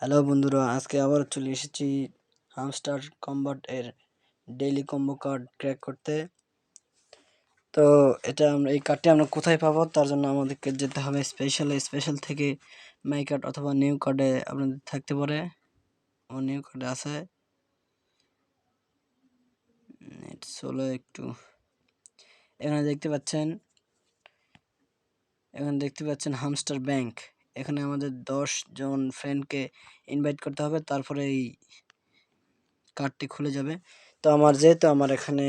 Hello বন্ধুরা, আজকে আবার চলে এসেছি হামস্টার কম্বাট এর ডেইলি কম্বো কার্ড ক্র্যাক করতে। তো এটা আমরা, এই কার্ডটি আমরা কোথায় পাবো? তার জন্য আমাদেরকে যেতে হবে স্পেশাল স্পেশাল থেকে মাই কার্ড অথবা নিউ কার্ডে আপনাদের থাকতে পারে। ও নিউ কার্ডে আছে। সোলো একটু। এখানে দেখতে পাচ্ছেন, এখানে দেখতে পাচ্ছেন হামস্টার ব্যাংক এখানে আমাদের দশ জন ফ্রেন্ডকে ইনভাইট করতে হবে, তারপরে এই কার্ডটি খুলে যাবে। তো আমার যেহেতু আমার এখানে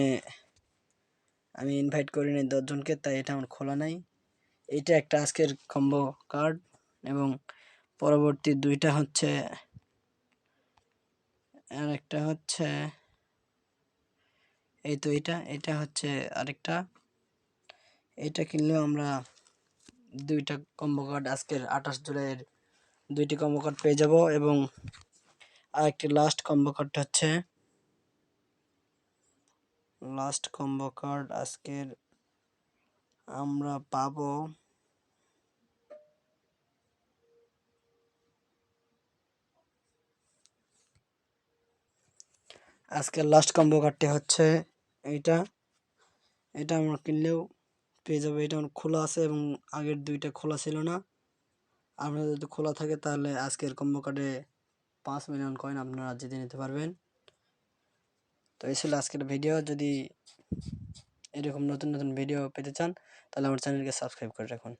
আমি ইনভাইট করি নাই দশজনকে তাই এটা আমার খোলা নাই। এটা একটা আজকের কম্বো কার্ড এবং পরবর্তী দুইটা হচ্ছে আর একটা হচ্ছে এই তো এটা এটা হচ্ছে আরেকটা। এটা কিনলেও আমরা দুইটা কম্বো কার্ড আজকের আঠাশ জুলাইয়ের দুইটি কম্বো কার্ড পেয়ে যাব এবং আরেকটি লাস্ট কম্বো কার্ডটা হচ্ছে লাস্ট কম্বো কার্ড আজকের আমরা পাবো আজকের লাস্ট কম্বো কার্ডটি হচ্ছে এইটা। এটা আমরা কিনলেও পেয়ে যাবে। এটা খোলা আছে এবং আগের দুইটা খোলা ছিল না। আপনার যদি খোলা থাকে তাহলে আজকের কম্বো কার্ডে পাঁচ মিলিয়ন কয়েন আপনারা জিতে নিতে পারবেন। তো এই ছিল আজকের ভিডিও যদি এরকম নতুন নতুন ভিডিও পেতে চান তাহলে আমার চ্যানেলকে সাবস্ক্রাইব করে রাখুন।